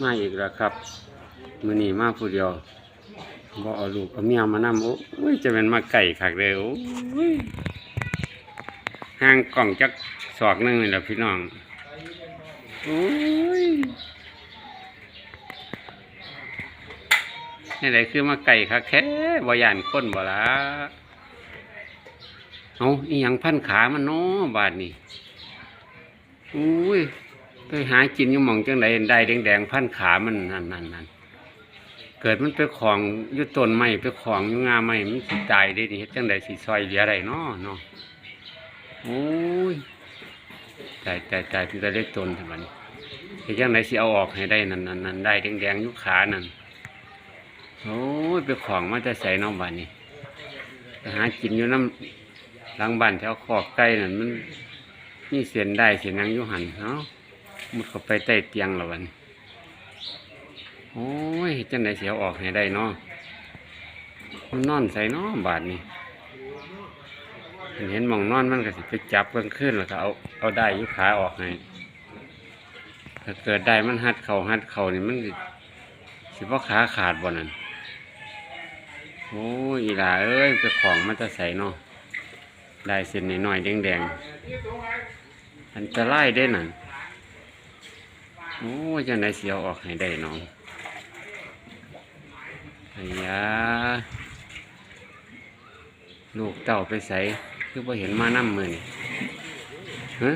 มาอีกแล้วครับมื้อนี้มาผู้เดียวบ่เอาลูกเอาเมียมานำโอ้ยจะเป็นมาไก่คักเลยโอ้ยห่างกล่องจักศอกหนึงนี่แหละพี่น้องโอ้ยนี่ไหนคือมาไก่คักแท้บ่ยานคนบ่ละเอาอีหยังพันขามันเนาะบาดนี้อุ้ย ไปหากินอยู่หมองจังไดได้แดงๆพันขามันนั่นนั่นนั่นเกิดมันไปของอยุต้นไม้ไปของอยู่งาไม้มันสิตายได้นี่เฮ็ดจังไดสิซอยเหลือได้เนาะเนาะโอ้ยตายตายตายเป็นตาเล็กตนทำไมเฮ็ดจังไดสิเอาออกให้ได้นั่นนั่นนั่นได้แดงๆอยู่ขานั่นโอ้ยไปของมาแต่ใส่น้องบ้านนี่ไปหากินอยู่น้ำหลังบ้านแถวคอกไก่นั่นมันมีเสียนได้เสียนยังยู่หันเนาะ มุดเข้าไปใต้เตียงแล้ววันโอ้ยจังไดเสียออกให้ได้เนาะมันนอนใส่เนาะบาดนี้เห็นมองนอนมันก็สิไปจับเบิ่งขึ้นแล้วก็เอาเอาได้ยุขาออกให้ถ้าเกิดได้มันหัดเข่าหัดเข่านี่มันสิสิว่าขาขาดบ่นั่นโอ้ยอีหลาเอ้ยไปของมันจะใส่เนาะได้เส้นน้อยๆแดงๆอันตรายได้นั่น โอ้ยจังไดเสียวออกให้ได้น้องไอ้ยาลูกเต่าไปใส่คือพอเห็นมาน้ำมือนี่ฮะ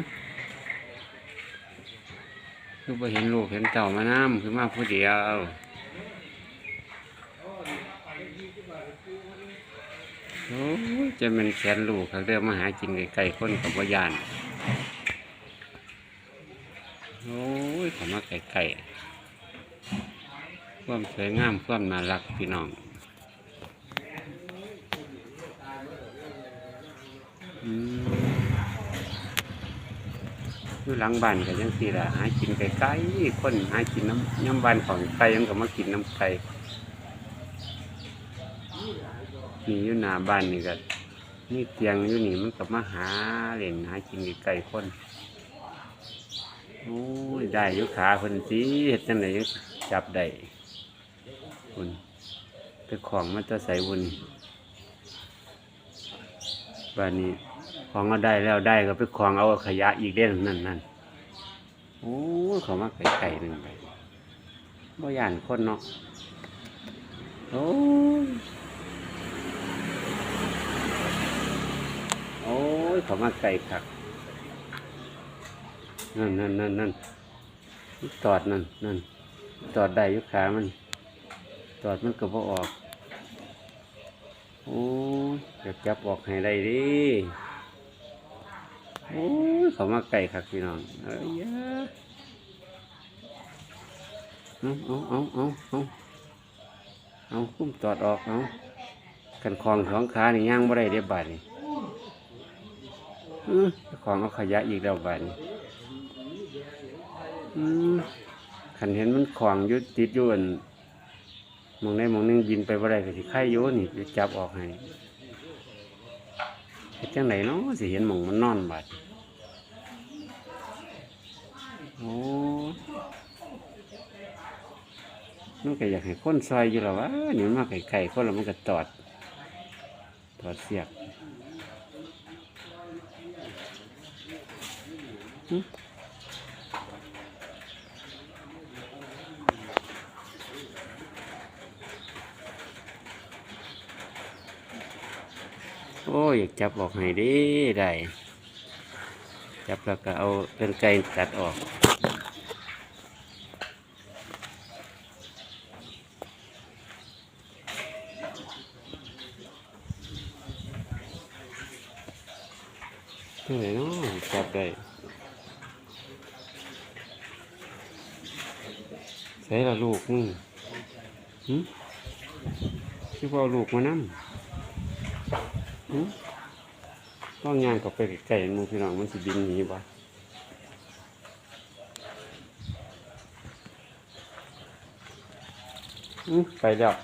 คือพอเห็นลูกเห็นเต่ามาน้ำคือมาผู้เดียวโอ้ยจะเป็นแขนลูกเขาเรียกมาหากินไก่ๆคนกับว่ายานโอ้ ยขอมาไก่ไก่ความสวยงามความน่ารักพี่น้องอยู่หลังบ้านก็ยังสีละหากินไก่ไก่คนหากินน้ำน้ำบ้านของไก่ยังก็มากินน้ำไก่นี่อยู่หน้าบ้านนี่ก็นี่เตียงอยู่นี่มันก็มาหาเล่นหากินไก่ๆคน โอ้ยได้ยุขาเพิ่นสิเฮ็ดจังไดยังจับได้คุณไปของมันจะใส่บุญบ้านนี้ ของก็ได้แล้วได้ก็ไปของเอาขยะอีกเด่นนั่นนั่นโอ้เขามาไก่ไก่หนึ่งไปบ่ย่านคนเนาะโอ้โอ้ยเขามาไก่คัก นั่นนั่นนั่นนั่นตอดนั่นนั่นตอดได้ยุขามันตอดมันก็บ่ออกโอ้ยจะจับออกให้ได้ดิโอ้ยเขามาไก่คักพี่น้องเอ้ยเอาเอาเอาเอาเอาเอาคุ้มตอดออกเอากันคลองสองขานี่ย่างบ่ได้เรียบบาดนี่ของเอาขยะอีกแล้วบาดนี่ ขันเห็นมันขวางยุดติดอยู่อันมองได้มองหนึงบินไปบ่าได้ก็สิไข่โยนี่จะจับออกให้เฮ็ดจังไหนเนาะสิเห็นมองมันนอนบาดโอ้มันก็อยากให้คนซอยอยู่แล้ววะนี่มันมาไก่ๆคนแล้วมันก็ตอดตอดเสียก โอ้ยอยากจับออกให้ดีได้จับแล้วก็เอาเป็นไกรตัดออกที่ไหนเนาะจับได้ใส่ละลูกมึงหึคือว่าเอลูกมานั่หึ ต้องงานกับไปไก่มูพี่น้องมันสิบินหนีวะไปแล้ว